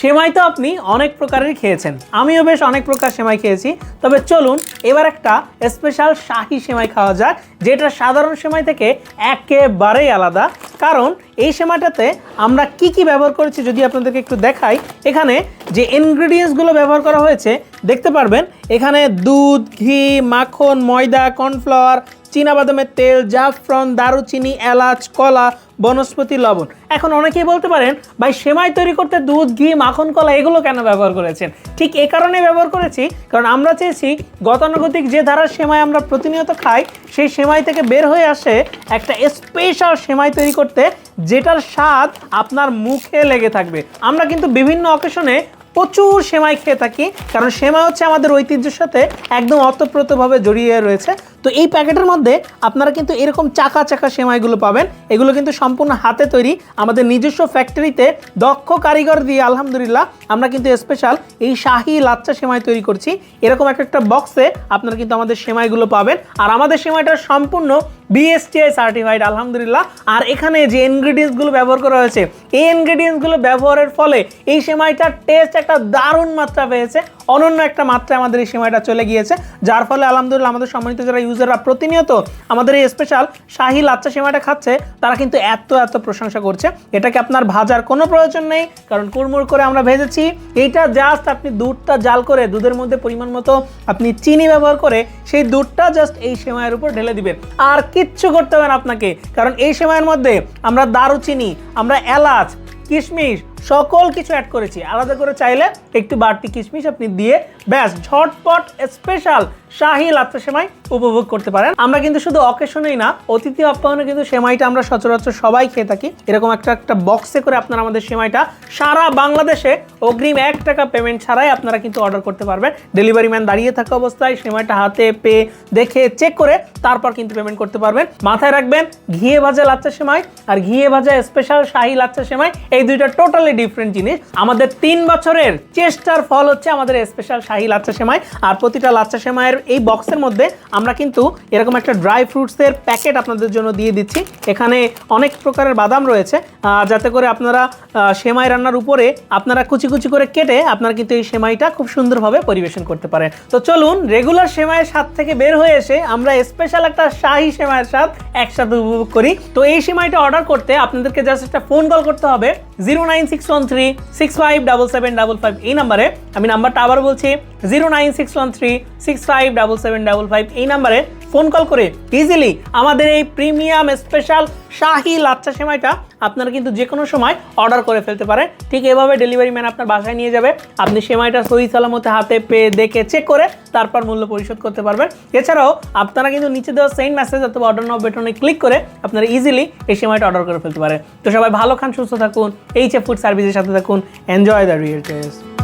সেমাই তো আপনি অনেক প্রকারের খেয়েছেন। আমিও বেশ অনেক প্রকার সেমাই খেয়েছি। তবে চলুন, এবার একটা স্পেশাল শাহি সেমাই খাওয়া যাক, যেটা সাধারণ সেমাই থেকে একেবারেই আলাদা। কারণ এই সেমাইটাতে আমরা কি কি ব্যবহার করেছি যদি আপনাদেরকে একটু দেখাই। এখানে যে ইনগ্রিডিয়েন্টসগুলো ব্যবহার করা হয়েছে, দেখতে পারবেন, এখানে দুধ, ঘি, মাখন, ময়দা কর্নফ্লাওয়ার বাদামের তেল, জাফরন, দারুচিনি, এলাচ, কলা, বনস্পতি, লবণ। এখন অনেকেই বলতে পারেন, ভাই, সেমাই তৈরি করতে দুধ, ঘি, মাখন, কলা, এগুলো কেন ব্যবহার করেছেন? ঠিক এ কারণে ব্যবহার করেছি, কারণ আমরা চেয়েছি গতানুগতিক যে ধারার সেমাই আমরা প্রতিনিয়ত খাই, সেই সেমাই থেকে বের হয়ে আসে একটা স্পেশাল সেমাই তৈরি করতে, যেটার স্বাদ আপনার মুখে লেগে থাকবে। আমরা কিন্তু বিভিন্ন অকেশনে প্রচুর সেমাই খেয়ে থাকি, কারণ সেমাই হচ্ছে আমাদের ঐতিহ্যের সাথে একদম অতপ্রতভাবে জড়িয়ে রয়েছে। তো এই প্যাকেটের মধ্যে আপনারা কিন্তু এরকম চাকা চাকা সেমাইগুলো পাবেন। এগুলো কিন্তু সম্পূর্ণ হাতে তৈরি। আমাদের নিজস্ব ফ্যাক্টরিতে দক্ষ কারিগর দিয়ে আলহামদুলিল্লাহ আমরা কিন্তু স্পেশাল এই শাহি লাচ্চা সেমাই তৈরি করছি। এরকম এক একটা বক্সে আপনারা কিন্তু আমাদের সেমাইগুলো পাবেন। আর আমাদের সেমাইটা সম্পূর্ণ বিএসটিআই সার্টিফাইড আলহামদুলিল্লাহ। আর এখানে যে ইনগ্রিডিয়েন্টসগুলো ব্যবহার করা হয়েছে, এই ইনগ্রিডিয়েন্টসগুলো ব্যবহারের ফলে এই সেমাইটার টেস্ট একটা দারুণ মাত্রা পেয়েছে। অনন্য একটা মাত্রায় আমাদের এই সেমাইটা চলে গিয়েছে। যার ফলে আলহামদুলিল্লাহ আমাদের সম্মানিত যারা ইউজাররা প্রতিনিয়ত আমাদের এই স্পেশাল শাহি লাচ্চা সেমাইটা খাচ্ছে, তারা কিন্তু এত এত প্রশংসা করছে। এটাকে আপনার ভাজার কোনো প্রয়োজন নেই, কারণ কুড়মুড় করে আমরা ভেজেছি। এইটা জাস্ট আপনি দুধটা জাল করে দুধের মধ্যে পরিমাণ মতো আপনি চিনি ব্যবহার করে সেই দুধটা জাস্ট এই সেমাইয়ের উপর ঢেলে দিবেন। আর কিচ্ছু করতে হবে না আপনাকে, কারণ এই সেমাইয়ের মধ্যে আমরা দারুচিনি, আমরা এলাচ, কিশমিশ সকল কিছু অ্যাড করেছি। আলাদা করে চাইলে একটু বাড়তি কিশমিশ আপনি দিয়ে ব্যাস, ঝটপট স্পেশাল শাহি লাচ্চা সেমাই উপভোগ করতে পারেন। আমরা কিন্তু শুধু অকেশনেই না, অতিথি আপ্যায়নে কিন্তু সেমাইটা আমরা সচরাচর সবাই খেয়ে থাকি। এরকম একটা একটা বক্সে করে আপনারা আমাদের সেমাইটা সারা বাংলাদেশে অগ্রিম এক টাকা পেমেন্ট ছাড়াই আপনারা কিন্তু অর্ডার করতে পারবেন। ডেলিভারি ম্যান দাঁড়িয়ে থাকা অবস্থায় সেমাইটা হাতে পেয়ে, দেখে চেক করে তারপর কিন্তু পেমেন্ট করতে পারবেন। মাথায় রাখবেন, ঘিয়ে ভাজা লাচ্চা সেমাই আর ঘিয়ে ভাজা স্পেশাল শাহি লাচ্চা সেমাই, এই দুইটা টোটালি ডিফারেন্ট জিনিস। আমাদের তিন বছরের চেষ্টার ফল হচ্ছে আমাদের স্পেশাল শাহি লাচ্চা সেমাই। আর প্রতিটা লাচ্চা সেমাইয়ের এই বক্সের মধ্যে আমরা কিন্তু এরকম একটা ড্রাই ফ্রুটসের প্যাকেট আপনাদের জন্য দিয়ে দিচ্ছি। এখানে অনেক প্রকারের বাদাম রয়েছে। যাতে করে আপনারা সেমাই রান্নার উপরে আপনারা কুচি কুচি করে কেটে আপনারা কিন্তু এই সেমাইটা খুব সুন্দরভাবে পরিবেশন করতে পারেন। তো চলুন রেগুলার সেমাইয়ের স্বাদ থেকে বের হয়ে এসে আমরা স্পেশাল একটা শাহি সেমাইয়ের স্বাদ একসাথে উপভোগ করি। তো এই সেমাইটা অর্ডার করতে আপনাদেরকে জাস্ট একটা ফোন কল করতে হবে। Zero nine six one three six five double seven double five এই নাম্বারে আমি নাম্বারটা আবার বলছি zero nine six one three six five double seven double five এই নাম্বারে ফোন কল করে ইজিলি আমাদের এই প্রিমিয়াম স্পেশাল শাহি লাচ্চা সেমাইটা আপনারা কিন্তু যে কোনো সময় অর্ডার করে ফেলতে পারেন। ঠিক এভাবে ডেলিভারি ম্যান আপনার বাসায় নিয়ে যাবে। আপনি সেমাইটা সহি সালামতে হাতে পেয়ে, দেখে চেক করে তারপর মূল্য পরিশোধ করতে পারবেন। এছাড়াও আপনারা কিন্তু নিচে দেওয়া সেন্ড মেসেজ অথবা অর্ডার নাও বেটনে ক্লিক করে আপনারা ইজিলি এই সেমাইটা অর্ডার করে ফেলতে পারেন। তো সবাই ভালো খান, সুস্থ থাকুন, এই চে ফুড সার্ভিসের সাথে থাকুন এনজয় দ্য রিয়েল টেস্ট